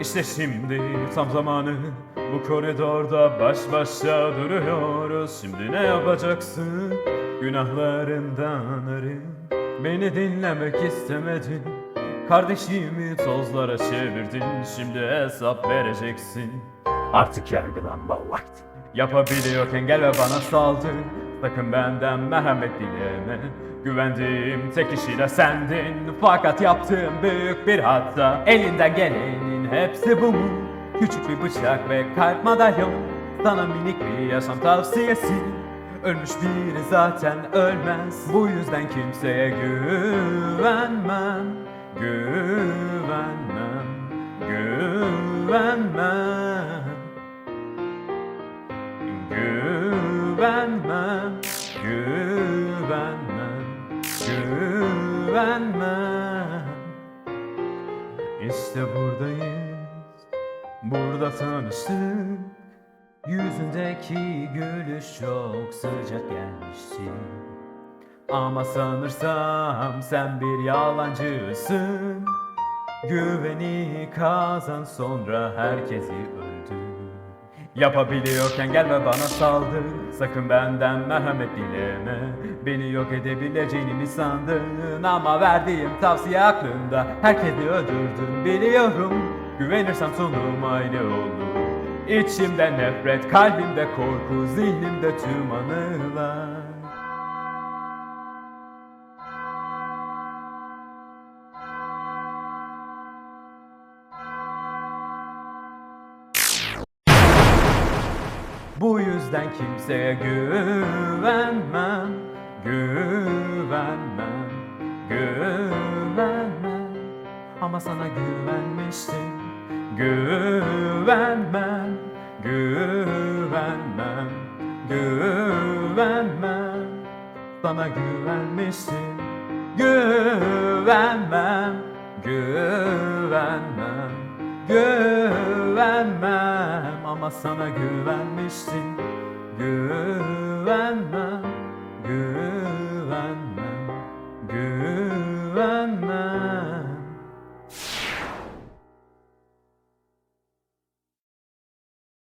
İşte şimdi tam zamanı bu koridorda baş başa duruyoruz. Şimdi ne yapacaksın? Günahlarından arın. Beni dinlemek istemedin. Kardeşimi tozlara çevirdin. Şimdi hesap vereceksin. Artık yargılanma vakti. Yapabiliyorken gel ve bana saldır Sakın benden merhamet dileme. Güvendiğim tek kişi de sendin. Fakat yaptığım büyük bir hata. Elinden hepsi bu. Mu? Küçük bir bıçak ve kalp madalyon. Sana minik bir yaşam tavsiyesi. Ölmüş biri zaten ölmez. Bu yüzden kimseye güvenmem. Güvenmem. Güvenmem. Güvenmem, güvenmem, güvenmem. İşte buradayız, burada tanıştık. Yüzündeki gülüş çok sıcak gelmişti. Ama sanırsam sen bir yalancısın. Güveni kazan sonra herkesi öldür. Yapabiliyorken gel ve bana saldır. Sakın benden merhamet dileme. Beni yok edebileceğini mi sandın. Ama verdiğim tavsiye aklında Herkesi öldürdün biliyorum Güvenirsem sonum aynı olur İçimde nefret, kalbimde korku Zihnimde tüm anılar. Bu yüzden kimseye güvenmem, güvenmem, güvenmem. Ama sana güvenmiştim, güvenmem, güvenmem, güvenmem. Sana güvenmiştim, güvenmem, güvenmem Güvenmem. Ama sana güvenmiştim Güvenmem, güvenmem